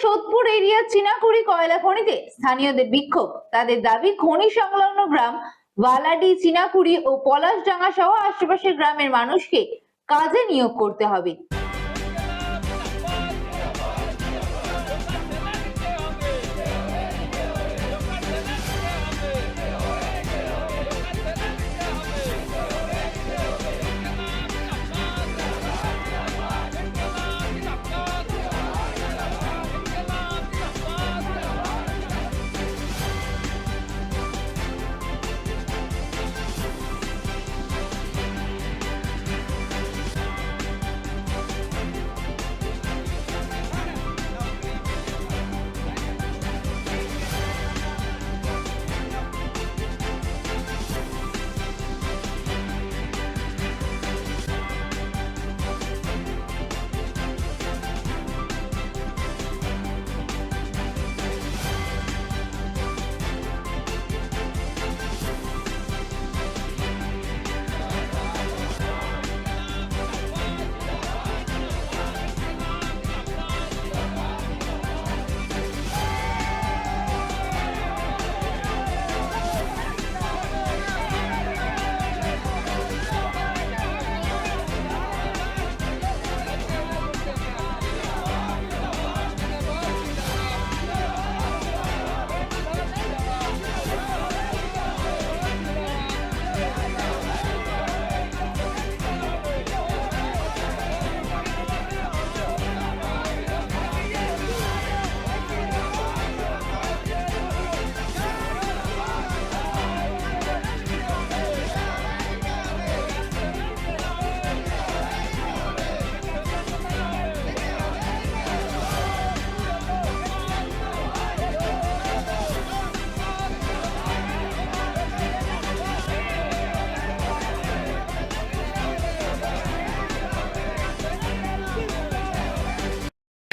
Sodepur area Chinakuri কয়লা খনিতে স্থানীয়দের বিক্ষোভ। তাদের দাবি, খনি সংলগ্ন গ্রাম ওয়ালাডি চিনাকুড়ি ও পলাশডাঙ্গা সহ আশেপাশের গ্রামের মানুষকে কাজে নিয়োগ করতে হবে।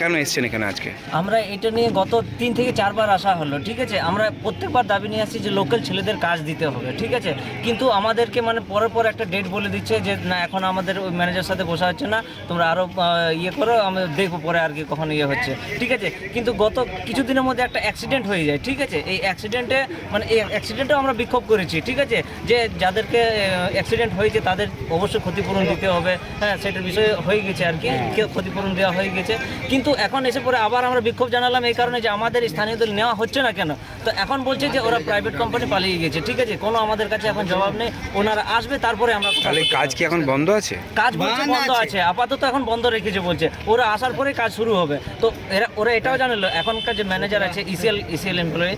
কেন এসছেন এখানে আজকে? আমরা এটা নিয়ে গত তিন থেকে চারবার আসা হলো ঠিক আছে? আমরা প্রত্যেকবার দাবি নিয়ে আসছি যে লোকাল ছেলেদের কাজ দিতে হবে ঠিক আছে? কিন্তু আমাদেরকে মানে পরের পর একটা ডেট বলে দিচ্ছে যে না এখন আমাদের ওই ম্যানেজার সাথে বসা হচ্ছে না তোমরা আরও ইয়ে করো আমি দেখব পরে আর কি কখন ইয়ে হচ্ছে। ঠিক আছে? কিন্তু গত কিছুদিনের মধ্যে একটা অ্যাক্সিডেন্ট হয়ে যায় ঠিক আছে? এই অ্যাক্সিডেন্টে মানে এই অ্যাক্সিডেন্টেও আমরা বিক্ষোভ করেছি ঠিক আছে? যে যাদেরকে অ্যাক্সিডেন্ট হয়েছে তাদের অবশ্যই ক্ষতিপূরণ দিতে হবে হ্যাঁ সেটার বিষয়ে হয়ে গেছে আর কি কেউ ক্ষতিপূরণ দেওয়া হয়ে গেছে। কিন্তু এখন এসে পরে আবার আমরা বিক্ষোভ জানালাম এই কারণে যে আমাদের স্থানীয়দের নেওয়া হচ্ছে না কেন? তো এখন বলছে যে ওরা প্রাইভেট কোম্পানি পালিয়ে গেছে ঠিক আছে? কোনো আমাদের কাছে এখন জবাব নেই। ওনারা আসবে তারপরে আমরা তাহলে কাজ কি এখন বন্ধ আছে? কাজ বলছে বন্ধ আছে। আপাতত এখন বন্ধ রেখেছে বলছে। ওরা আসার পরে কাজ শুরু হবে। তো এরা ওরা এটাও জানালো। এখনকার যে ম্যানেজার আছে ইসিএল ইসিএল এমপ্লয়ি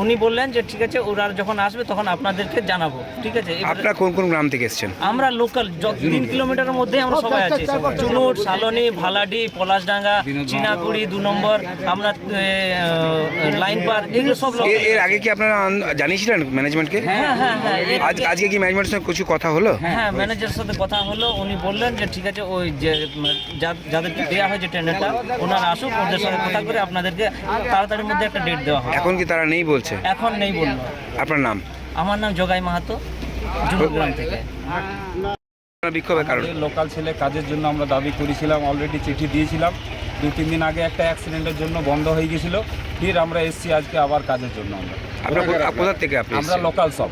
উনি বললেন যে ঠিক আছে ওরা যখন আসবে তখন আপনাদেরকে জানাব। ঠিক আছে? আপনারা কোন কোন গ্রাম থেকে এসছেন? আমরা লোকাল তিন কিলোমিটারের মধ্যে আমরা সবাই আছি। চুনুট সালনি ভালাডি পলাশডাঙ্গা চিনাকুড়ি দু নম্বর আমরা লাইন পার এগুলো সব এর- আগে কি আপনারা জানিয়েছিলেন ম্যানেজমেন্টকে হ্যাঁ হ্যাঁ হ্যাঁ আজকে কি ম্যানেজমেন্টের সঙ্গে কিছু কথা হলো? হ্যাঁ ম্যানেজারের সাথে কথা হলো উনি বললেন যে ঠিক আছে ওই যে যা- যাদেরকে দেওয়া হয়েছে টেন্ডারটা ওনারা আসুক ওদের সাথে কথা করে আপনাদেরকে তাড়াতাড়ির মধ্যে একটা ডেট দেওয়া হবে। এখন কি তারা নেই বলছে? এখন নেই বলল। আপনার নাম? আমার নাম জগাই মাহাতো জুনুগ্রাম থেকে। বিক্ষোভের কারণ? লোকাল ছেলে কাজের জন্য আমরা দাবি করেছিলাম অলরেডি চিঠি দিয়েছিলাম। দু তিন দিন আগে একটা অ্যাক্সিডেন্টের জন্য বন্ধ হয়ে গেছিল। ফির আমরা এসেছি আজকে আবার কাজের জন্য আমরা। কোথা- থেকে আপনি আমরা লোকাল সব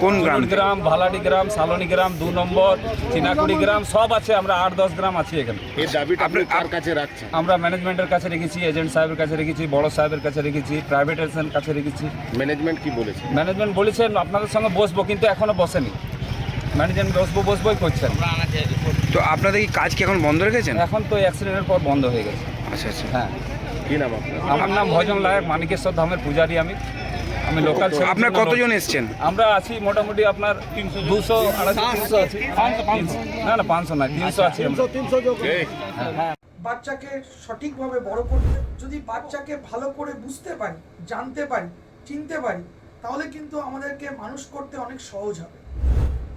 কোন গ্রাম গ্রাম ভালাডি গ্রাম সালনি গ্রাম দু নম্বর চিনাকুড়ি গ্রাম সব আছে আমরা আট দশ গ্রাম আছি এখানে। এই দাবিটা আপনি আপনি- কার কাছে রাখছেন? আমরা ম্যানেজমেন্টের কাছে রেখেছি এজেন্ট সাহেবের কাছে রেখেছি বড় সাহেবের কাছে রেখেছি প্রাইভেট এজেন্ট কাছে রেখেছি। ম্যানেজমেন্ট কি বলেছে? ম্যানেজমেন্ট বলেছেন আপনাদের সঙ্গে বসবো কিন্তু এখনও বসেনি। ম্যানেজমেন্ট বসবো বসবোই করছেন। তো আপনাদের কি কাজ কি এখন বন্ধ রেখেছেন? এখন তো অ্যাক্সিডেন্টের পর বন্ধ হয়ে গেছে। আচ্ছা আচ্ছা। হ্যাঁ। কি নাম আপনার? আমার নাম ভজন লায়ক মানিকেশ্বর ধামের পূজারি আমি। আমি লোকাল আপনার কতজন এসছেন? আমরা আছি মোটামুটি আপনার দুশো আড়াইশো তিনশো আছি। না না পাঁচশো না তিনশো আছি আমরা। বাচ্চাকে সঠিকভাবে বড় করতে যদি বাচ্চাকে ভালো করে বুঝতে পারি জানতে পারি চিনতে পারি তাহলে কিন্তু আমাদেরকে মানুষ করতে অনেক সহজ হবে।